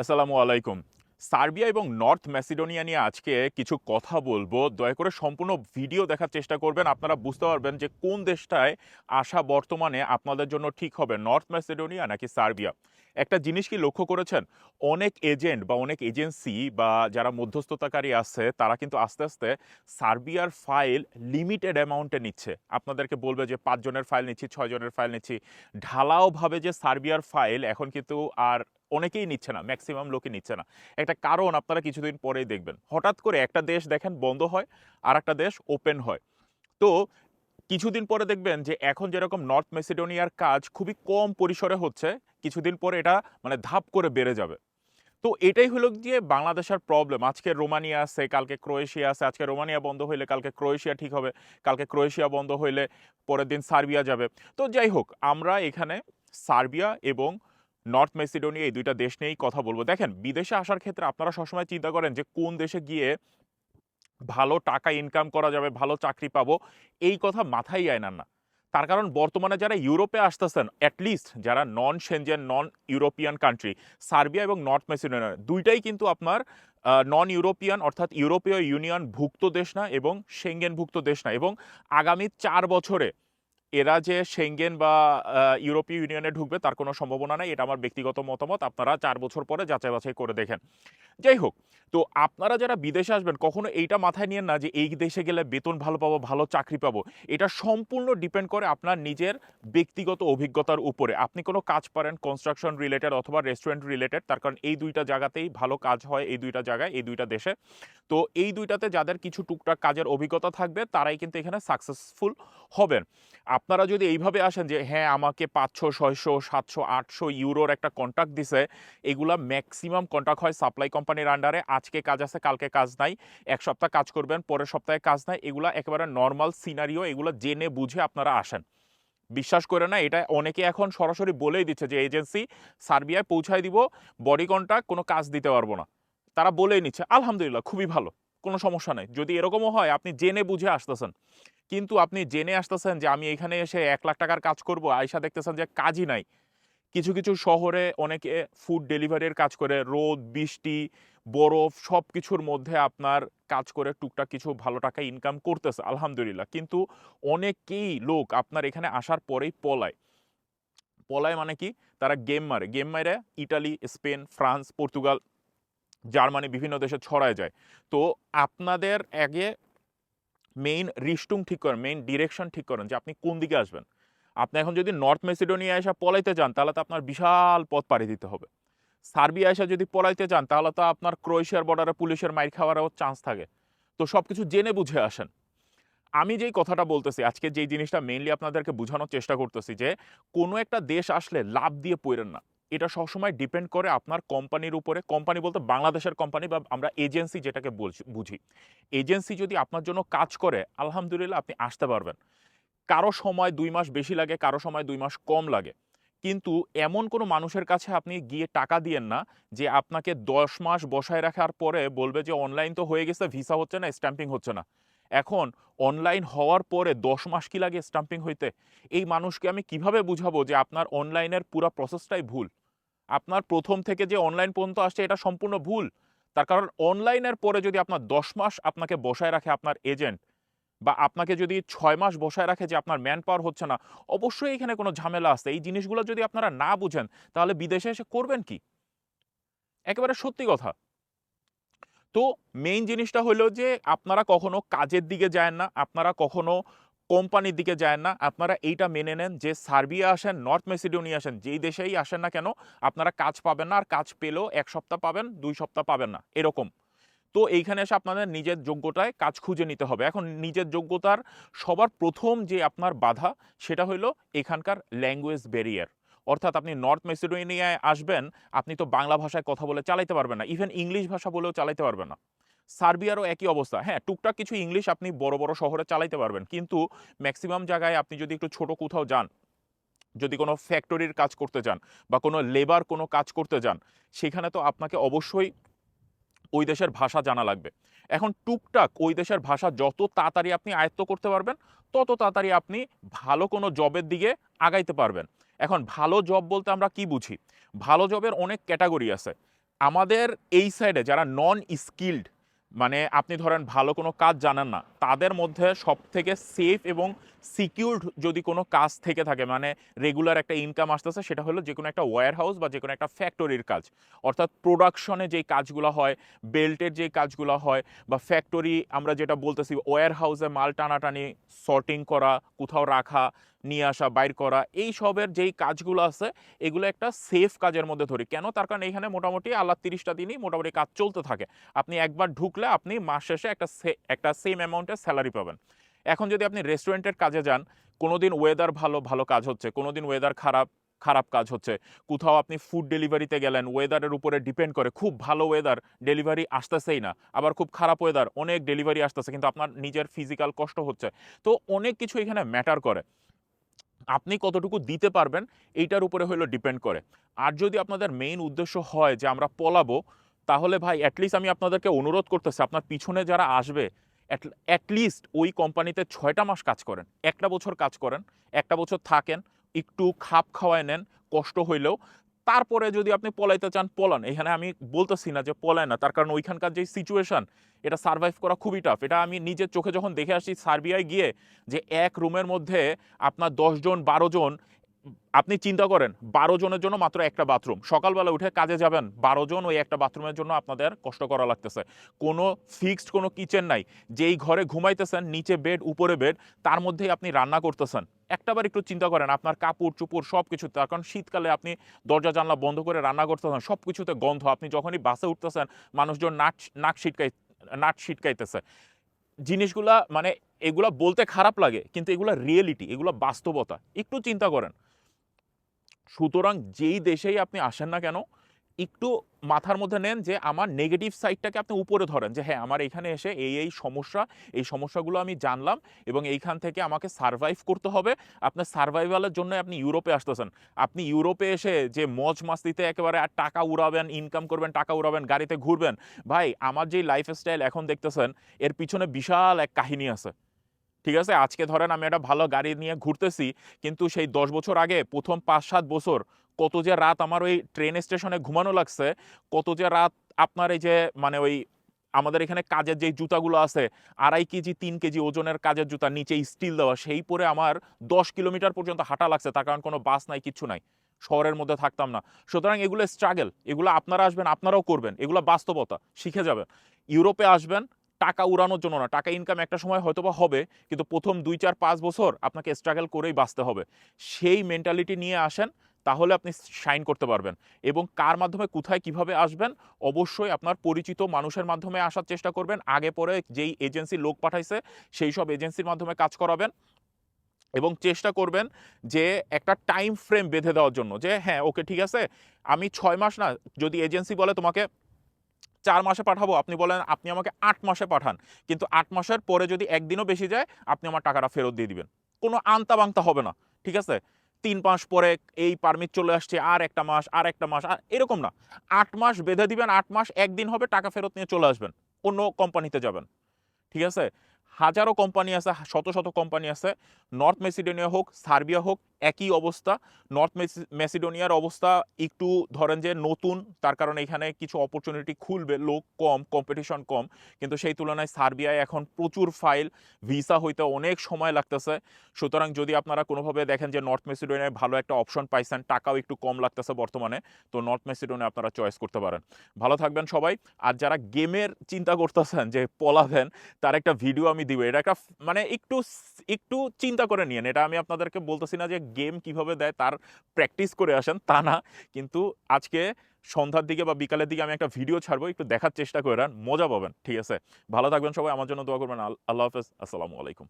আসসালামু আলাইকুম। সার্বিয়া এবং নর্থ ম্যাসিডোনিয়া নিয়ে আজকে কিছু কথা বলব। দয়া করে সম্পূর্ণ ভিডিও দেখার চেষ্টা করবেন। আপনারা বুঝতে পারবেন যে কোন দেশটায় আসা বর্তমানে আপনাদের জন্য ঠিক হবে, নর্থ ম্যাসিডোনিয়া নাকি সার্বিয়া? একটা জিনিস কি লক্ষ্য করেছেন? অনেক এজেন্ট বা অনেক এজেন্সি বা যারা মধ্যস্থতাকারী আছে, তারা কিন্তু আস্তে আস্তে সার্বিয়ার ফাইল লিমিটেড অ্যামাউন্টে নিচ্ছে। আপনাদেরকে বলবে যে পাঁচজনের ফাইল নিচ্ছি, ছয়জনের ফাইল নিচ্ছি। ঢালাওভাবে যে সার্বিয়ার ফাইল, এখন কিন্তু আর অনেকেই নিচ্ছে না ম্যাক্সিমাম লোকে নিচ্ছে না। একটা কারণ আপনারা কিছুদিন পরেই দেখবেন, হঠাৎ করে একটা দেশ দেখেন বন্ধ হয় আর একটা দেশ ওপেন হয়। তো কিছুদিন পরে দেখবেন যে এখন যেরকম নর্থ মেসিডোনিয়ার কাজ খুবই কম পরিসরে হচ্ছে, কিছুদিন পরে এটা মানে ধাপ করে বেড়ে যাবে। তো এটাই হলো গিয়ে বাংলাদেশের প্রবলেম আজকে রোমানিয়া আছে, কালকে ক্রোয়েশিয়া আছে। আজকে রোমানিয়া বন্ধ হইলে কালকে ক্রোয়েশিয়া ঠিক হবে, কালকে ক্রোয়েশিয়া বন্ধ হইলে পরের দিন সার্বিয়া যাবে। তো যাই হোক, আমরা এখানে সার্বিয়া এবং নর্থ মেসিডোনিয়া এই দুইটা দেশ নিয়েই কথা বলব। দেখেন, বিদেশে আসার ক্ষেত্রে আপনারা সবসময় চিন্তা করেন যে কোন দেশে গিয়ে ভালো টাকা ইনকাম করা যাবে, ভালো চাকরি পাবো, এই কথা মাথায় আয় না তার কারণ বর্তমানে যারা ইউরোপে আসতেছেন অ্যাটলিস্ট যারা non Schengen non European country Serbia এবং নর্থ মেসিডোনিয়া, দুইটাই কিন্তু আপনার নন ইউরোপিয়ান অর্থাৎ ইউরোপীয় ইউনিয়ন ভুক্ত দেশ না এবং সেঙ্গেন ভুক্ত দেশ না। এবং আগামী চার বছরে এরা যে সেঙ্গেন বা ইউরোপীয় ইউনিয়নে ঢুকবে তার কোনো সম্ভাবনা নেই। এটা আমার ব্যক্তিগত মতামত। আপনারা চার বছর পরে যাচাই বাছাই করে দেখেন। যাই হোক, তো আপনারা যারা বিদেশে আসবেন, কখনো এইটা মাথায় নিয়েন না যে এই দেশে গেলে বেতন ভালো পাবো, ভালো চাকরি পাবো। এটা সম্পূর্ণ ডিপেন্ড করে আপনার নিজের ব্যক্তিগত অভিজ্ঞতার উপরে। আপনি কোনো কাজ পারেন কনস্ট্রাকশন রিলেটেড অথবা রেস্টুরেন্ট রিলেটেড তার কারণ এই দুইটা জায়গাতেই ভালো কাজ হয় এই দুইটা জায়গায়, এই দুইটা দেশে। তো এই দুইটাতে যাদের কিছু টুকটাক কাজের অভিজ্ঞতা থাকবে, তারাই কিন্তু এখানে সাকসেসফুল হবেন। আপনারা যদি এইভাবে আসেন যে হ্যাঁ আমাকে পাঁচশো, ছয়শো, সাতশো, আটশো ইউরোর একটা কন্ট্রাক্ট দিছে, এগুলা ম্যাক্সিমাম কন্ট্রাক্ট হয় সাপ্লাই কোম্পানির আন্ডারে আজকে কাজ আছে, কালকে কাজ নাই। এক সপ্তাহ কাজ করবেন, পরের সপ্তাহে কাজ নাই। এগুলা একেবারে নর্মাল সিনারিও এগুলো জেনে বুঝে আপনারা আসেন। বিশ্বাস করে না, এটা অনেকে এখন সরাসরি বলেই দিচ্ছে যে, এজেন্সি সার্বিয়ায় পৌঁছায় দিব বডি কন্ট্রাক্ট কোনো কাজ দিতে পারব না। তারা বলেই নিচ্ছে, আলহামদুলিল্লাহ, খুবই ভালো, কোনো সমস্যা নেই। যদি এরকমও হয়, আপনি জেনে বুঝে আসতেছেন। কিন্তু আপনি জেনে আসতেছেন যে আমি এখানে এসে এক লাখ টাকার কাজ করব আয়সা দেখতেছেন যে কাজই নাই। কিছু কিছু শহরে অনেকে ফুড ডেলিভারির কাজ করে, রোদ, বৃষ্টি, বরফ সব কিছুর মধ্যে আপনার কাজ করে টুকটাক কিছু ভালো টাকা ইনকাম করতেছে, আলহামদুলিল্লাহ। কিন্তু অনেকেই লোক আপনার এখানে আসার পরেই পলায়। পলায় মানে কি? তারা গেম মারে। গেম মারে Italy Spain France Portugal Germany বিভিন্ন দেশে ছড়ায় যায়। তো আপনাদের আগে মেইন রিস্টুং ঠিক করেন মেইন ডিরেকশন ঠিক করেন যে আপনি কোন দিকে আসবেন। আপনি এখন যদি নর্থ মেসিডোনিয়া এসে পলাইতে যান, তাহলে তো আপনার বিশাল পথ পাড়ি দিতে হবে। সার্বিয়া এসে যদি পলাইতে যান, তাহলে তো আপনার ক্রোয়েশিয়ার বর্ডারে পুলিশের মাইর খাওয়ারও চান্স থাকে। তো সব কিছু জেনে বুঝে আসেন। আমি যেই কথাটা বলতেছি, আজকে যেই জিনিসটা মেইনলি আপনাদেরকে বোঝানোর চেষ্টা করতেছি যে কোনো একটা দেশ আসলে লাভ দিয়ে পড়েন না। এটা সবসময় ডিপেন্ড করে আপনার কোম্পানির উপরে। কোম্পানি বলতে বাংলাদেশের কোম্পানি বা আমরা এজেন্সি যেটাকে বলছি, বুঝি। এজেন্সি যদি আপনার জন্য কাজ করে, আলহামদুলিল্লাহ আপনি আসতে পারবেন। কারও সময় দুই মাস বেশি লাগে, কারও সময় দুই মাস কম লাগে। কিন্তু এমন কোনো মানুষের কাছে আপনি গিয়ে টাকা দিয়েন না যে আপনাকে দশ মাস বসায় রাখার পরে বলবে যে অনলাইন তো হয়ে গেছে ভিসা হচ্ছে না স্ট্যাম্পিং হচ্ছে না। এখন অনলাইন হওয়ার পরে দশ মাস কি লাগে স্ট্যাম্পিং হইতে? এই মানুষকে আমি কীভাবে বুঝাবো যে আপনার অনলাইনের পুরো প্রসেসটাই ভুল? আপনার প্রথম থেকে যে অনলাইন পর্যন্ত আসছে, এটা সম্পূর্ণ ভুল। তার কারণ অনলাইনের পরে যদি আপনার দশ মাস আপনাকে বসায় রাখে আপনার এজেন্ট বা আপনাকে যদি ছয় মাস বসায় রাখে যে আপনার ম্যান পাওয়ার হচ্ছে না, অবশ্যই এখানে কোনো ঝামেলা আছে। এই জিনিসগুলো যদি আপনারা না বুঝেন, তাহলে বিদেশে এসে করবেন কি? একেবারে সত্যি কথা। তো মেইন জিনিসটা হলো যে, আপনারা কখনো কাজের দিকে যায় না, আপনারা কখনো কোম্পানির দিকে যায় না। আপনারা এইটা মেনে নেন যে সার্বিয়া আসেন, নর্থ মেসিডোনিয়া আসেন, যেই দেশেই আসেন না কেন, আপনারা কাজ পাবেন না, আর কাজ পেলেও এক সপ্তাহ পাবেন, দুই সপ্তাহ পাবেন না, এরকম। তো এইখানে এসে আপনাদের নিজের যোগ্যতায় কাজ খুঁজে নিতে হবে। এখন নিজের যোগ্যতার সবার প্রথম যে আপনার বাধা, সেটা হলো এখানকার ল্যাঙ্গুয়েজ ব্যারিয়ার অর্থাৎ আপনি নর্থ মেসিডোনিয়ায় আসবেন, আপনি তো বাংলা ভাষায় কথা বলে চালাইতে পারবেন না ইভেন ইংলিশ ভাষা বলেও চালাইতে পারবেন না। সার্বিয়ারও একই অবস্থা। হ্যাঁ টুকটাক কিছু ইংলিশ আপনি বড় বড় শহরে চালাইতে পারবেন। কিন্তু ম্যাক্সিমাম জায়গায় আপনি যদি একটু ছোট কোথাও যান, যদি কোনো ফ্যাক্টরির কাজ করতে যান বা কোনো লেবার কোনো কাজ করতে যান, সেখানে তো আপনাকে অবশ্যই ওই দেশের ভাষা জানা লাগবে। এখন টুকটাক ওই দেশের ভাষা যত তাড়াতাড়ি আপনি আয়ত্ত করতে পারবেন, তত তাড়াতাড়ি আপনি ভালো কোনো জবের দিকে আগাইতে পারবেন। এখন ভালো জব বলতে আমরা কি বুঝি? ভালো জবের অনেক ক্যাটাগরি আছে। আমাদের এই সাইডে যারা নন স্কিল্ড মানে আপনি ধরেন ভালো কোনো কাজ জানেন না, তাদের মধ্যে সব থেকে সেফ এবং সিকিউরড যদি কোনো কাজ থেকে থাকে মানে রেগুলার একটা ইনকাম আসতেছে, সেটা হলো যে কোনো একটা ওয়্যার হাউস বা যে কোনো একটা ফ্যাক্টরির কাজ। অর্থাৎ প্রোডাকশনে যেই কাজগুলো হয় বেল্টের যেই কাজগুলো হয়, বা ফ্যাক্টরি আমরা যেটা বলতেছি ওয়্যার হাউসে মাল টানাটানি সর্টিং করা, কোথাও রাখা নিয়ে আসা, বাইর করা, এই সবের যেই কাজগুলো আছে, এগুলো একটা সেফ কাজের মধ্যে ধরি। কেন? তার কারণ এখানে মোটামুটি আল্লাহ তিরিশটা দিনই মোটামুটি কাজ চলতে থাকে। আপনি একবার ঢুকলে আপনি মাস শেষে একটা একটা সেম অ্যামাউন্টের স্যালারি পাবেন। এখন যদি আপনি রেস্টুরেন্টের কাজে যান কোনো দিন ওয়েদার ভালো ভালো কাজ হচ্ছে কোনো দিন ওয়েদার খারাপ খারাপ কাজ হচ্ছে, কোথাও আপনি ফুড ডেলিভারিতে গেলেন ওয়েদারের উপরে ডিপেন্ড করে, খুব ভালো ওয়েদার ডেলিভারি আসতেছেই না। আবার খুব খারাপ ওয়েদার অনেক ডেলিভারি আসতেছে, কিন্তু আপনার নিজের ফিজিক্যাল কষ্ট হচ্ছে। তো অনেক কিছু এখানে ম্যাটার করে। আপনি কতটুকু দিতে পারবেন, এইটার উপরে হলো ডিপেন্ড করে। আর যদি আপনাদের মেইন উদ্দেশ্য হয় যে আমরা পলাবো, তাহলে ভাই অ্যাটলিস্ট আমি আপনাদেরকে অনুরোধ করতেছি, আপনার পিছনে যারা আসবে অ্যাটলিস্ট ওই কোম্পানিতে ছয়টা মাস কাজ করেন, একটা বছর কাজ করেন, একটা বছর থাকেন, একটু খাপ খাওয়ায় নেন, কষ্ট হইলেও। তারপরে যদি আপনি পলাইতে চান, পলান। এখানে আমি বলতেছি না যে পলায় না, তার কারণ ওইখানকার যে সিচুয়েশন এটা সার্ভাইভ করা খুবই টাফ এটা আমি নিজের চোখে যখন দেখে আসি সার্বিয়ায় গিয়ে যে এক রুমের মধ্যে আপনার দশজন বারো জন, আপনি চিন্তা করেন, বারো জনের জন্য মাত্র একটা বাথরুম সকালবেলা উঠে কাজে যাবেন, বারো জন ওই একটা বাথরুমের জন্য আপনাদের কষ্ট করা লাগতেছে। কোনো ফিক্সড কোনো কিচেন নাই। যেই ঘরে ঘুমাইতেছেন, নিচে বেড উপরে বেড তার মধ্যেই আপনি রান্না করতেছেন। একটাবার একটু চিন্তা করেন, আপনার কাপড়, চুপড় সব কিছুতে কারণ শীতকালে আপনি দরজা, জানলা বন্ধ করে রান্না করতেছেন সব কিছুতে গন্ধ। আপনি যখনই বাসে উঠতেছেন, মানুষজন নাক নাক ছিটকাই নাক ছিটকাইতেছে জিনিসগুলা মানে এগুলা বলতে খারাপ লাগে, কিন্তু এগুলা রিয়েলিটি এগুলো বাস্তবতা। একটু চিন্তা করেন। সুতরাং যেই দেশেই আপনি আসেন না কেন একটু মাথার মধ্যে নেন যে আমার নেগেটিভ সাইডটাকে আপনি উপরে ধরেন যে হ্যাঁ আমার এখানে এসে এই এই সমস্যা, এই সমস্যাগুলো আমি জানলাম এবং এইখান থেকে আমাকে সার্ভাইভ করতে হবে। আপনার সার্ভাইভালের জন্য আপনি ইউরোপে আসতেছেন। আপনি ইউরোপে এসে যে মজ মাস্তিতে একেবারে আর টাকা উড়াবেন ইনকাম করবেন, টাকা উড়াবেন, গাড়িতে ঘুরবেন, ভাই, আমার যেই লাইফস্টাইল এখন দেখতেছেন, এর পিছনে বিশাল এক কাহিনী আছে। ঠিক আছে? আজকে ধরেন আমি একটা ভালো গাড়ি নিয়ে ঘুরতেছি, কিন্তু সেই দশ বছর আগে প্রথম পাঁচ সাত বছর কত যে রাত আমার ওই ট্রেন স্টেশনে ঘুমানো লাগছে, কত যে রাত আপনার এই যে মানে ওই আমাদের এখানে কাজের যে জুতাগুলো আছে, আড়াই কেজি, তিন কেজি ওজনের কাজের জুতা, নিচে স্টিল দেওয়া, সেই পরে আমার দশ কিলোমিটার পর্যন্ত হাঁটা লাগছে, তার কারণ কোনো বাস নাই, কিচ্ছু নাই। শহরের মধ্যে থাকতাম না। সুতরাং এগুলো স্ট্রাগল এগুলো আপনারা আসবেন, আপনারাও করবেন, এগুলো বাস্তবতা, শিখে যাবেন। ইউরোপে আসবেন টাকা উড়ানোর জন্য না, টাকা ইনকাম একটা সময় হয়তো বা হবে, কিন্তু প্রথম দুই, চার, পাঁচ বছর আপনাকে স্ট্রাগল করেই বাঁচতে হবে। সেই মেন্টালিটি নিয়ে আসেন, তাহলে আপনি শাইন করতে পারবেন। এবং কার মাধ্যমে, কোথায়, কীভাবে আসবেন, অবশ্যই আপনার পরিচিত মানুষের মাধ্যমে আসার চেষ্টা করবেন। আগে পরে যেই এজেন্সি লোক পাঠাইছে, সেই সব এজেন্সির মাধ্যমে কাজ করাবেন। এবং চেষ্টা করবেন যে একটা টাইম ফ্রেম বেঁধে দেওয়ার জন্য যে হ্যাঁ ওকে ঠিক আছে, আমি ছয় মাস না, যদি এজেন্সি বলে তোমাকে চার মাসে পাঠাবো, আপনি বলেন, আপনি আমাকে আট মাসে পাঠান। কিন্তু আট মাসের পরে যদি একদিনও বেশি যায়, আপনি আমার টাকাটা ফেরত দিয়ে দিবেন। কোনো আন্তা বাংতা হবে না, ঠিক আছে? তিন মাস পরে এই পারমিট চলে আসছে, আর একটা মাস, আর একটা মাস, আর এরকম না। আট মাস বেঁধে দিবেন, আট মাস একদিন হবে, টাকা ফেরত নিয়ে চলে আসবেন, অন্য কোম্পানিতে যাবেন, ঠিক আছে? হাজারো কোম্পানি আছে, শত শত কোম্পানি আছে। নর্থ মেসিডোনিয়া হোক, সার্বিয়া হোক, একই অবস্থা। নর্থ মেসিডোনিয়ার অবস্থা একটু ধরেন যে নতুন, তার কারণে এখানে কিছু অপরচুনিটি খুলবে, লোক কম কম্পিটিশন কম। কিন্তু সেই তুলনায় সার্বিয়ায় এখন প্রচুর ফাইল ভিসা হইতে অনেক সময় লাগতেছে। সুতরাং যদি আপনারা কোনোভাবে দেখেন যে নর্থ মেসিডোনিয়ায় ভালো একটা অপশন পাইছেন, টাকাও একটু কম লাগতেছে বর্তমানে, তো নর্থ মেসিডোনিয়া আপনারা চয়েস করতে পারেন। ভালো থাকবেন সবাই। আর যারা গেমের চিন্তা করতেছেন যে পলাবেন, তার একটা ভিডিও আমি দিব। এটা একটা মানে একটু একটু চিন্তা করে নিয়েন। এটা আমি আপনাদেরকে বলতেছি না যে গেম কীভাবে দেয়, তার প্র্যাকটিস করে আসেন, তা না। কিন্তু আজকে সন্ধ্যার দিকে বা বিকালের দিকে আমি একটা ভিডিও ছাড়বো, একটু দেখার চেষ্টা করে করেন মজা পাবেন, ঠিক আছে? ভালো থাকবেন সবাই, আমার জন্য দোয়া করবেন, আল- আল্লাহ হাফেজ, আসসালামু আলাইকুম।